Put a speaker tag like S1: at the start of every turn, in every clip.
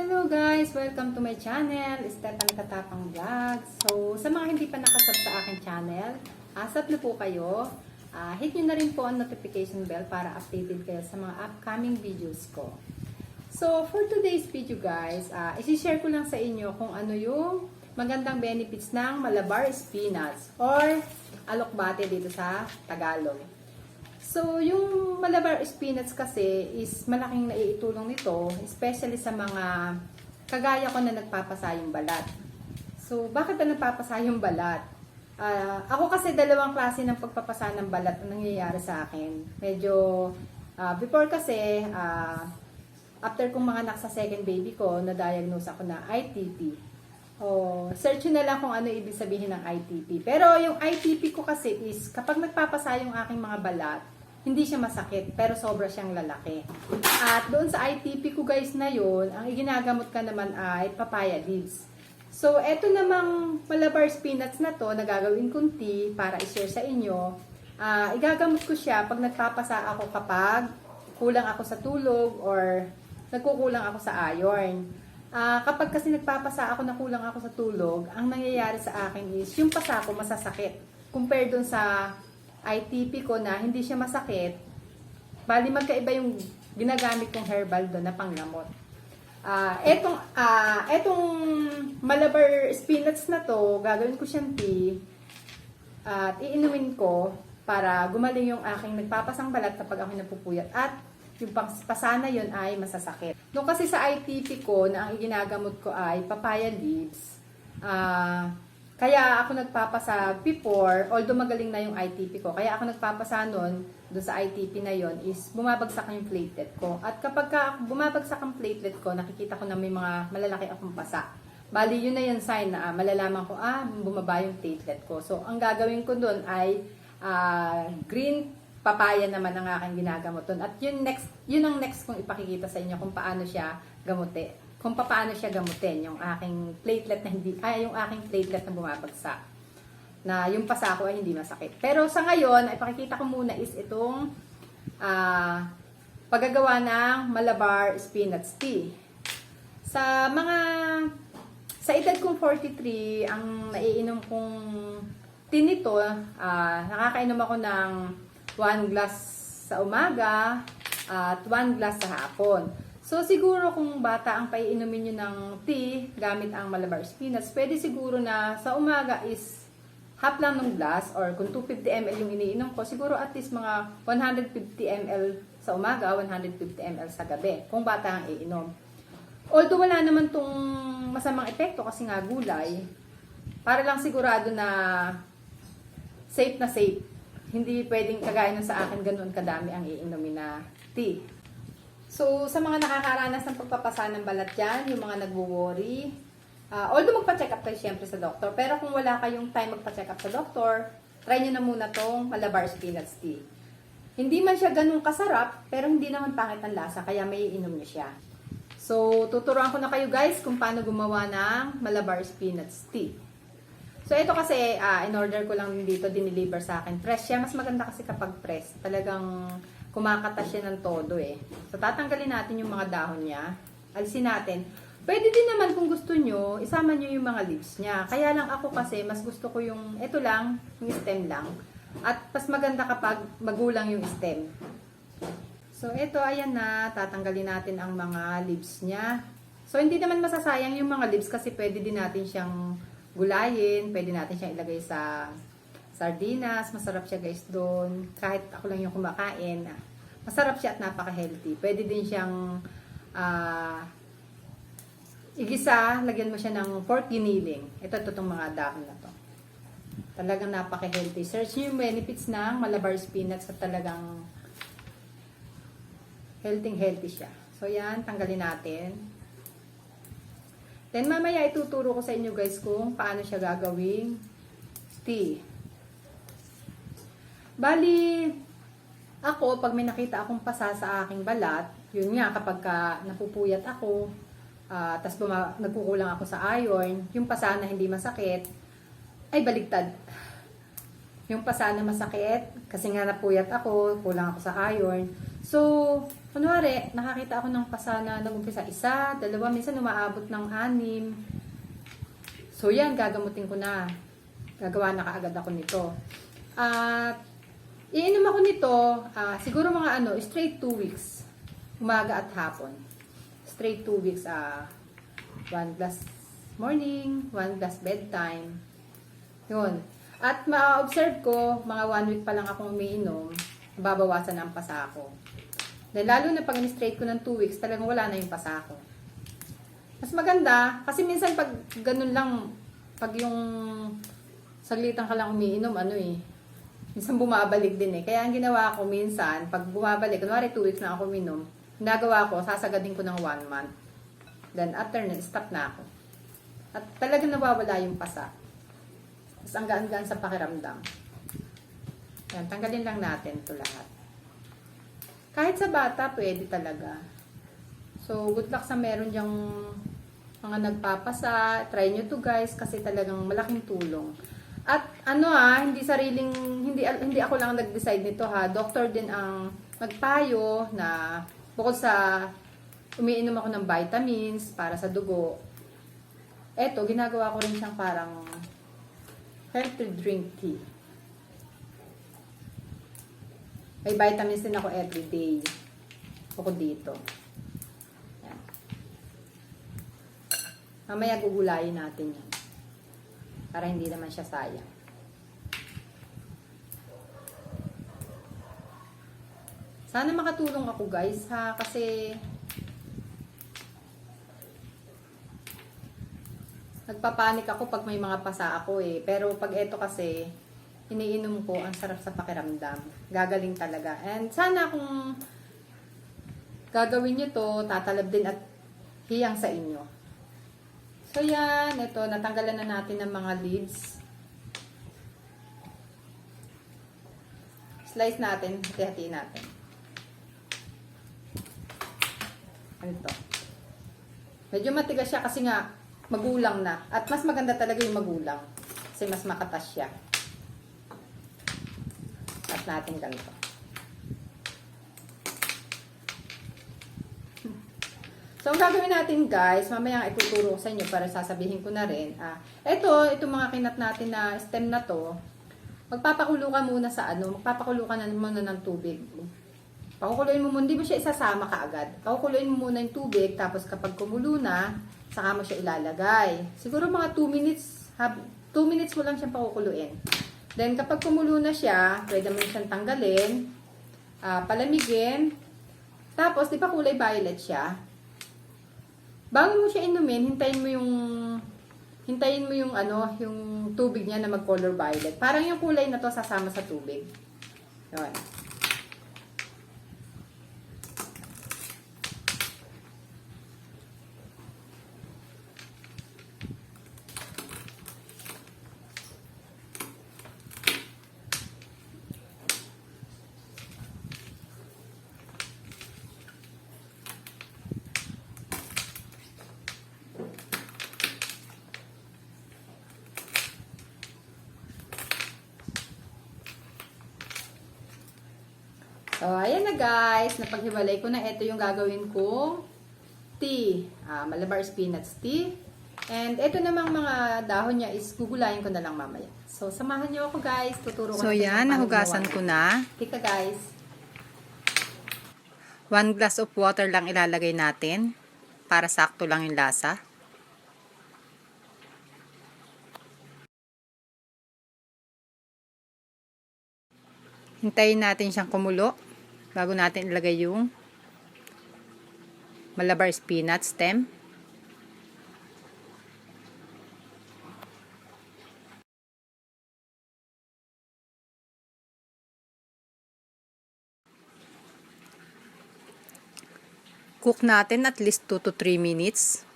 S1: Hello guys! Welcome to my channel, Stephanie Katapang Vlog. So, sa mga hindi pa nakasub sa aking channel, asap na po kayo. Ah, hit nyo na rin po ang notification bell para updated kayo sa mga upcoming videos ko. So, for today's video guys, uh, isi-share ko lang sa inyo kung ano yung magandang benefits ng Malabar Spinach or alokbate dito sa Tagalog. So, yung Malabar spinach kasi is malaking naiitulong nito, especially sa mga kagaya ko na nagpapasa yung balat. So, bakit ba nagpapasa yung balat? Ah, ako kasi dalawang klase ng pagpapasa ng balat ang nangyayari sa akin. Medyo, ah, before kasi, ah, after kong mga anak sa second baby ko, na-diagnose ako na ITP. O, search na lang kung ano ibig sabihin ng ITP. Pero yung ITP ko kasi is, kapag nagpapasa yung aking mga balat, hindi siya masakit, pero sobra siyang lalaki. At doon sa ITP ko guys na yun, ang iginagamot ka naman ay papaya leaves. So, eto namang Malabar spinach na to, na gagawin kong tea para i-share sa inyo. Ah, igagamot ko siya pag nagpapasa ako kapag kulang ako sa tulog or nagkukulang ako sa iron. Ah, kapag kasi nagpapasa ako na kulang ako sa tulog, ang nangyayari sa akin is yung pasa ko masasakit. Compare dun sa ITP ko na hindi siya masakit, bali magkaiba yung ginagamit kong herbal doon na panggamot. Ah, etong ah etong Malabar spinach na to, gagawin ko siyang tea at iinumin ko para gumaling yung aking nagpapasang balat kapag ako napupuyat at yung pas- pasana yun ay masasakit. Nung kasi sa ITP ko na ang ginagamot ko ay papaya leaves, ah kaya ako nagpapasa before, although magaling na yung ITP ko, kaya ako nagpapasa nun, doon sa ITP na yon is bumabagsak yung platelet ko. At kapag ka bumabagsak ang platelet ko, nakikita ko na may mga malalaki akong pasa. Bali, yun na yung sign na ah, malalaman ko, ah, bumaba yung platelet ko. So, ang gagawin ko doon ay ah, green papaya naman ang aking ginagamot doon. At yun, next, yun ang next kong ipakikita sa inyo kung paano siya gamutin kung paano siya gamutin yung aking platelet na hindi ay yung aking platelet na bumabagsak na yung pasa ko ay hindi masakit. Pero sa ngayon, ay ko muna is itong ah paggagawa ng Malabar spinach tea. Sa mga sa edad kong 43, ang naiinom kong tea nito, ah, nakakainom ako ng 1 glass sa umaga at 1 glass sa hapon. So, siguro kung bata ang paiinumin nyo ng tea gamit ang Malabar spinach, pwede siguro na sa umaga is half lang ng glass or kung 250 ml yung iniinom ko, siguro at least mga 150 ml sa umaga, 150 ml sa gabi, kung bata ang iinom. Although wala naman tong masamang epekto kasi nga gulay, para lang sigurado na safe na safe. Hindi pwedeng kagaya nung sa akin ganun kadami ang iinumin na tea. So, sa mga nakakaranas ng pagpapasa ng balat dyan, yung mga nagwo-worry, ah, although magpa-check up kayo syempre sa doktor, pero kung wala kayong time magpa-check up sa doktor, try nyo na muna tong Malabar Spinach Tea. Hindi man siya ganun kasarap, pero hindi naman pangit ang lasa, kaya may inom nyo siya. So, tuturuan ko na kayo guys kung paano gumawa ng Malabar Spinach Tea. So, ito kasi, ah, in order ko lang dito, diniliver sa akin. Fresh siya. Mas maganda kasi kapag fresh. Talagang kumakata siya ng todo eh. So, tatanggalin natin yung mga dahon niya. Alisin natin. Pwede din naman kung gusto nyo, isama nyo yung mga leaves niya. Kaya lang ako kasi, mas gusto ko yung, ito lang, yung stem lang. At mas maganda kapag magulang yung stem. So, ito, ayan na. Tatanggalin natin ang mga leaves niya. So, hindi naman masasayang yung mga leaves kasi pwede din natin siyang gulayin. Pwede natin siyang ilagay sa sardinas. Masarap siya guys doon. Kahit ako lang yung kumakain. Masarap siya at napaka-healthy. Pwede din siyang ah, igisa. Lagyan mo siya ng pork giniling. Ito, ito itong mga dahon na to. Talagang napaka-healthy. Search nyo yung benefits ng Malabar spinach at talagang healthy healthy siya. So yan, tanggalin natin. Then mamaya ituturo ko sa inyo guys kung paano siya gagawing tea. Bali, ako pag may nakita akong pasa sa aking balat, yun nga kapag ka napupuyat ako, ah tas buma- nagkukulang ako sa iron, yung pasa na hindi masakit, ay baligtad. Yung pasa na masakit, kasi nga napuyat ako, kulang ako sa iron. So, kunwari, nakakita ako ng pasa na nag-umpisa isa, dalawa, minsan umaabot ng anim. So yan, gagamutin ko na. Gagawa na kaagad ako nito. At, iinom ako nito, ah, siguro mga ano, straight 2 weeks. Umaga at hapon. Straight 2 weeks, ah, one glass morning, one glass bedtime. Yun. At ma-observe ko, mga one week pa lang akong umiinom, babawasan ang pasa ko. Dahil lalo na pag straight ko ng 2 weeks, talagang wala na yung pasa ko. Mas maganda, kasi minsan pag ganun lang, pag yung saglitan ka lang umiinom, ano eh, minsan bumabalik din eh. Kaya ang ginawa ko minsan, pag bumabalik, kunwari 2 weeks na ako uminom, nagawa ko, sasagadin ko ng 1 month. Then after nun, stop na ako. At talagang nawawala yung pasa. Tapos ang gaan-gaan sa pakiramdam. Yan, tanggalin lang natin to lahat. Kahit sa bata, pwede talaga. So, good luck sa meron diyang mga nagpapasa. Try nyo to guys kasi talagang malaking tulong. At ano ah, hindi sariling, hindi, hindi ako lang nag-decide nito ha. Doctor din ang nagpayo na bukod sa umiinom ako ng vitamins para sa dugo. Eto, ginagawa ko rin siyang parang healthy drink tea. May vitamins din ako everyday. Bukod dito. Yan. Mamaya gugulayin natin yan. Para hindi naman siya sayang. Sana makatulong ako guys ha kasi nagpapanik ako pag may mga pasa ako eh. Pero pag eto kasi iniinom ko, ang sarap sa pakiramdam. Gagaling talaga. And sana kung gagawin nyo to, tatalab din at hiyang sa inyo. So yan, ito, natanggalan na natin ng mga leaves. Slice natin, hati-hati natin. Ano to? Medyo matigas siya kasi nga magulang na. At mas maganda talaga yung magulang. Kasi mas makatas siya. At natin ganito. So, ang gagawin natin guys, mamaya ituturo sa inyo para sasabihin ko na rin. Ah, ito, itong mga kinat natin na stem na to, magpapakulo ka muna sa ano, magpapakulo ka na muna ng tubig. Pakukuluin mo muna, hindi mo siya isasama kaagad. Pakukuluin mo muna yung tubig, tapos kapag kumulo na, saka mo siya ilalagay. Siguro mga 2 minutes, 2 minutes mo lang siyang pakukuluin. Then, kapag kumulo na siya, pwede mo siyang tanggalin, ah, palamigin, tapos, di ba kulay violet siya? Bago mo siya inumin, hintayin mo yung hintayin mo yung ano, yung tubig niya na mag-color violet. Parang yung kulay na to sasama sa tubig. Yun. Ayan na guys. Napaghiwalay ko na. Ito yung gagawin kong tea. Ah, Malabar spinach tea. And ito namang mga dahon niya is gugulayin ko na lang mamaya. So, samahan niyo ako guys. Tuturo ko
S2: So yan, nahugasan ko na.
S1: Tika guys.
S2: One glass of water lang ilalagay natin para sakto lang yung lasa. Hintayin natin siyang kumulo bago natin ilagay yung malabar spinach stem. Cook natin at least 2 to 3 minutes.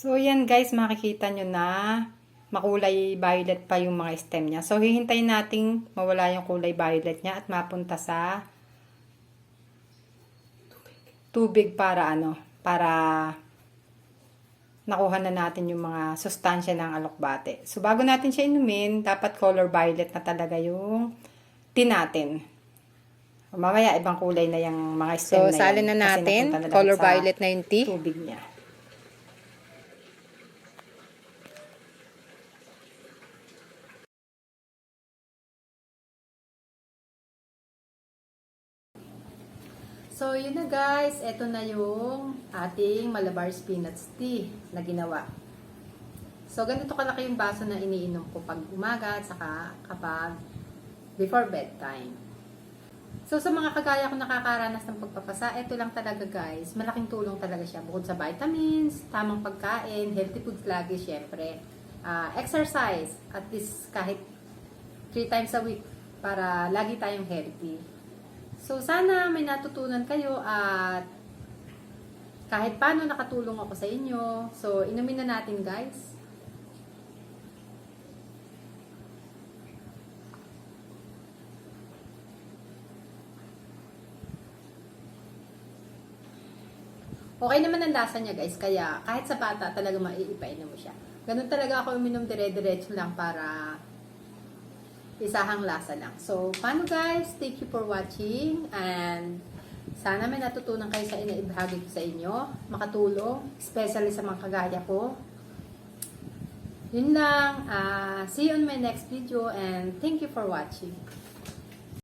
S1: So, yan guys, makikita nyo na makulay violet pa yung mga stem niya. So, hihintayin nating mawala yung kulay violet niya at mapunta sa tubig para ano, para nakuha na natin yung mga sustansya ng alokbate. So, bago natin siya inumin, dapat color violet na talaga yung tin natin. Mamaya, ibang kulay na yung mga stem
S2: So,
S1: na yan.
S2: salin na natin. Color violet na yung tea.
S1: Tubig niya. So, yun na guys. Ito na yung ating Malabar Spinach Tea na ginawa. So, ganito kalaki yung baso na iniinom ko pag umaga saka kapag before bedtime. So, sa mga kagaya ko nakakaranas ng pagpapasa, ito lang talaga guys. Malaking tulong talaga siya. Bukod sa vitamins, tamang pagkain, healthy foods lagi syempre. Ah, exercise, at least kahit 3 times a week para lagi tayong healthy. So, sana may natutunan kayo at kahit paano nakatulong ako sa inyo. So, inumin na natin guys. Okay naman ang lasa niya guys, kaya kahit sa bata talaga maiipain mo siya. Ganun talaga ako uminom dire-diretso lang para isahang lasa lang. So, paano guys? Thank you for watching and sana may natutunan kayo sa inaibahagi ko sa inyo. Makatulong, especially sa mga kagaya ko. Yun lang. ah see you on my next video and thank you for watching.